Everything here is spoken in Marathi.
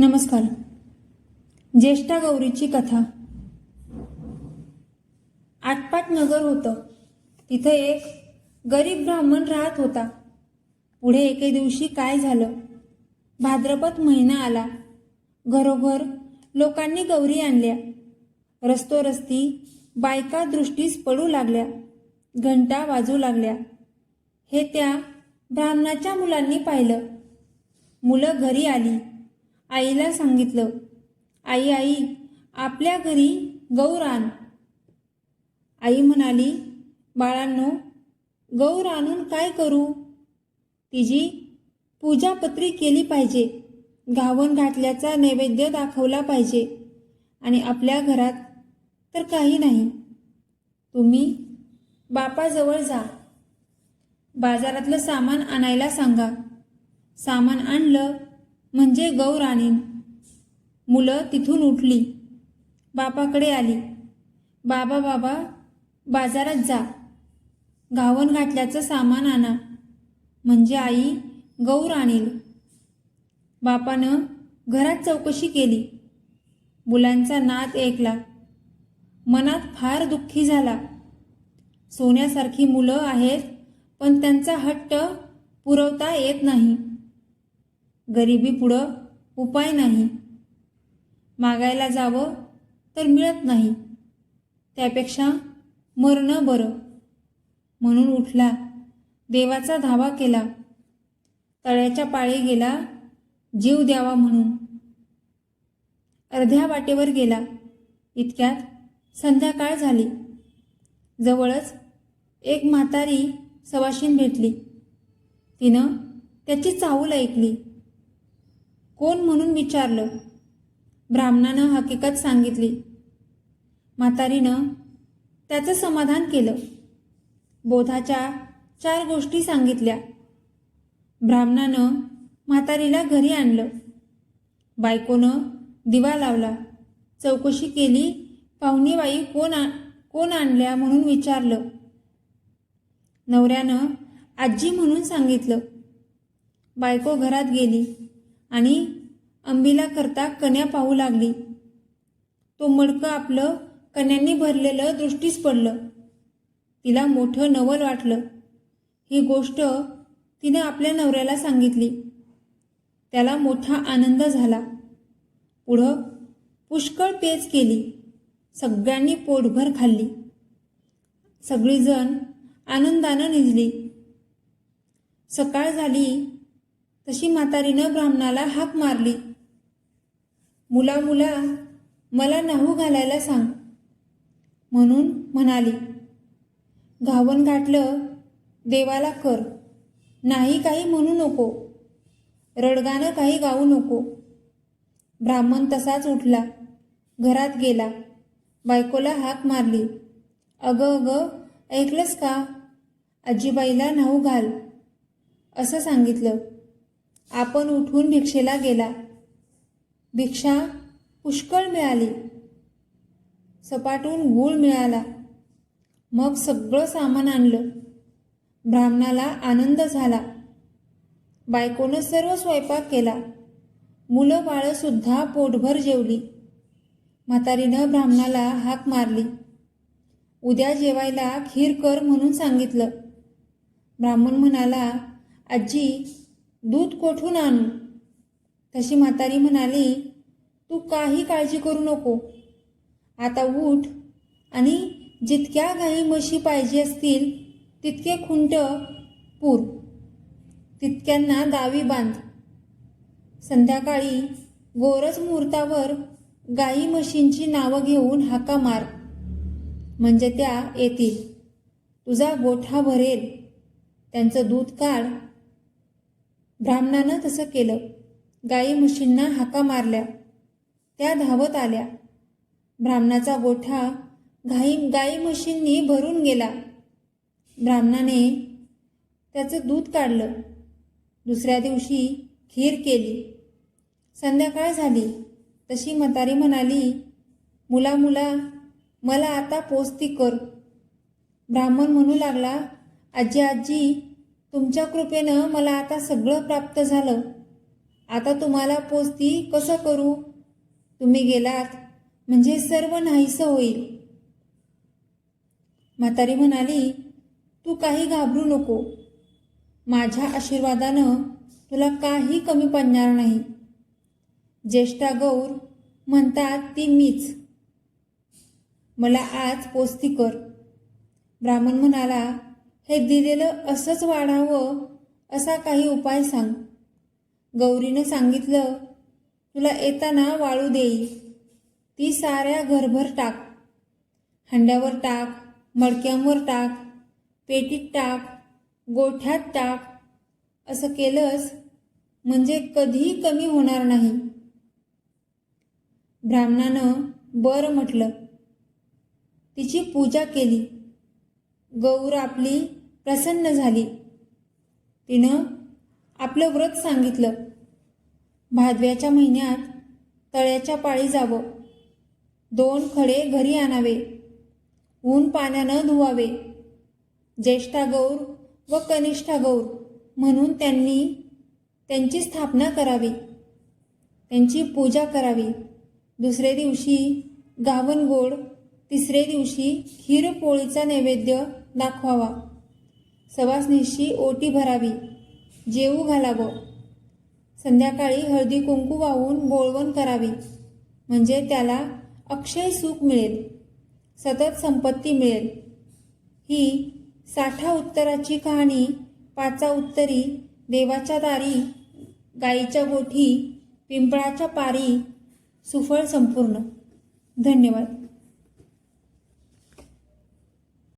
नमस्कार. ज्येष्ठा गौरीची कथा. आटपाट नगर होतं. तिथं एक गरीब ब्राह्मण राहत होता. पुढे एके दिवशी काय झालं? भाद्रपद महिना आला. घरोघर लोकांनी गौरी आणल्या. रस्तोरस्ती बायका दृष्टीस पडू लागल्या. घंटा वाजू लागल्या. हे त्या ब्राह्मणाच्या मुलांनी पाहिलं. मुलं घरी आली. आईला सांगितलं आई आई आपल्या घरी गौर आण. आई म्हणाली बाळांनो गौर आणून काय करू? तिची पूजापत्री केली पाहिजे घावन घातल्याचा नैवेद्य दाखवला पाहिजे आणि आपल्या घरात तर काही नाही. तुम्ही बापाजवळ जा. बाजारातलं सामान आणायला सांगा. सामान आणलं म्हणजे गौर आणीन मुलं तिथून उठली. बापाकडे आली. बाबा बाबा बाजारात जा. गावन घातल्याचं सामान आणा. म्हणजे आई गौर आणील बापानं घरात चौकशी केली. मुलांचा नात ऐकला. मनात फार दुःखी झाला. सोन्यासारखी मुलं आहेत पण त्यांचा हट्ट पुरवता येत नाही. गरिबी पुढं उपाय नाही. मागायला जावं तर मिळत नाही. त्यापेक्षा मरणं बरं. म्हणून उठला. देवाचा धावा केला. तळ्याच्या पाळी गेला. जीव द्यावा म्हणून. अर्ध्या वाटेवर गेला. इतक्यात संध्याकाळ झाली. जवळच एक म्हातारी सवाशीन भेटली. तिनं त्याची चाहूल ऐकली. कोण म्हणून विचारलं? ब्राह्मणानं हकीकत सांगितली. म्हातारीनं त्याचं समाधान केलं. बोधाच्या चार गोष्टी सांगितल्या. ब्राह्मणानं म्हातारीला घरी आणलं. बायकोनं दिवा लावला. चौकशी केली पाहुणेबाई कोण आ कोण आणल्या म्हणून विचारलं. नवऱ्यानं आजी म्हणून सांगितलं. बायको घरात गेली. आणि अंबीला करता कन्या पाहू लागली. तो मडकं आपलं कन्यांनी भरलेलं दृष्टीस पडलं. तिला मोठं नवल वाटलं. ही गोष्ट तिने आपल्या नवऱ्याला सांगितली. त्याला मोठा आनंद झाला. पुढं पुष्कळ पेच केली. सगळ्यांनी पोटभर खाल्ली. सगळीजण आनंदानं निजली. सकाळ झाली. तशी म्हातारीनं ब्राह्मणाला हाक मारली. मुला मुला मला नाहू घालायला सांग म्हणून म्हणाली. घावन घाटलं देवाला कर. नाही काही म्हणू नको. रडगानं काही गाऊ नको. ब्राह्मण तसाच उठला. घरात गेला. बायकोला हाक मारली. अगं अगं ऐकलंस का? आजीबाईला नाहू घाल. असं सांगितलं. आपण उठून भिक्षेला गेला. भिक्षा पुष्कळ मिळाली. सपाटून गूळ मिळाला. मग सगळं सामान आणलं. ब्राह्मणाला आनंद झाला. बायकोनं सर्व स्वयंपाक केला. मुलं बाळंसुद्धा पोटभर जेवली. म्हातारीनं ब्राह्मणाला हाक मारली. उद्या जेवायला खीर कर म्हणून सांगितलं. ब्राह्मण म्हणाला आजी दूध कोठून आणू? तशी म्हातारी म्हणाली तू काही काळजी करू नको. आता उठ आणि जितक्या गाई म्हशी पाहिजे असतील तितके खुंट पूर. तितक्यांना दावी बांध. संध्याकाळी गोरज मुहूर्तावर गाई म्हशींची नावं घेऊन हाका मार. म्हणजे त्या येतील. तुझा गोठा भरेल. त्यांचं दूध काढ. ब्राह्मणानं तसं केलं. गाई म्हशींना हाका मारल्या. त्या धावत आल्या. ब्राह्मणाचा गोठा घाई गाई म्हशींनी भरून गेला. ब्राह्मणाने त्याचं दूध काढलं. दुसऱ्या दिवशी खीर केली. संध्याकाळ झाली. तशी म्हातारी म्हणाली मुला मुला मला आता पोचती कर. ब्राह्मण म्हणू लागला आजी आजी तुमच्या कृपेनं मला आता सगळं प्राप्त झालं. आता तुम्हाला पोचती कसं करू? तुम्ही गेलात म्हणजे सर्व नाहीसं होईल. म्हातारी म्हणाली तू काही घाबरू नको. माझ्या आशीर्वादानं तुला काही कमी पडणार नाही. ज्येष्ठा गौर म्हणतात ती मीच. मला आज पोस्ती कर. ब्राह्मण म्हणाला हे दिलेलं असंच वाढावं असा काही उपाय सांग. गौरीनं सांगितलं तुला येताना वाळू देई. ती साऱ्या घरभर टाक. हंड्यावर टाक मडक्यांवर टाक पेटीत टाक गोठ्यात टाक. असं केलंस म्हणजे कधीही कमी होणार नाही. ब्राह्मणानं बरं म्हटलं. तिची पूजा केली. गौर आपली प्रसन्न झाली. तिनं आपलं व्रत सांगितलं. भादव्याच्या महिन्यात तळ्याच्या पाळी जावं. दोन खडे घरी आणावे. ऊन पाण्यानं धुवावे. ज्येष्ठा गौर व कनिष्ठा गौर म्हणून त्यांनी त्यांची स्थापना करावी. त्यांची पूजा करावी. दुसरे दिवशी गावन गोड तिसरे दिवशी खीरपोळीचा नैवेद्य दाखवावा. सवासनीशी ओटी भरावी जेवू घालावं. संध्याकाळी हळदी कुंकू वाहून बोळवण करावी म्हणजे त्याला अक्षय सुख मिळेल सतत संपत्ती मिळेल. ही साठा उत्तराची कहाणी पाचा उत्तरी देवाच्या दारी गाईच्या गोठी पिंपळाच्या पारी सुफळ संपूर्ण. धन्यवाद.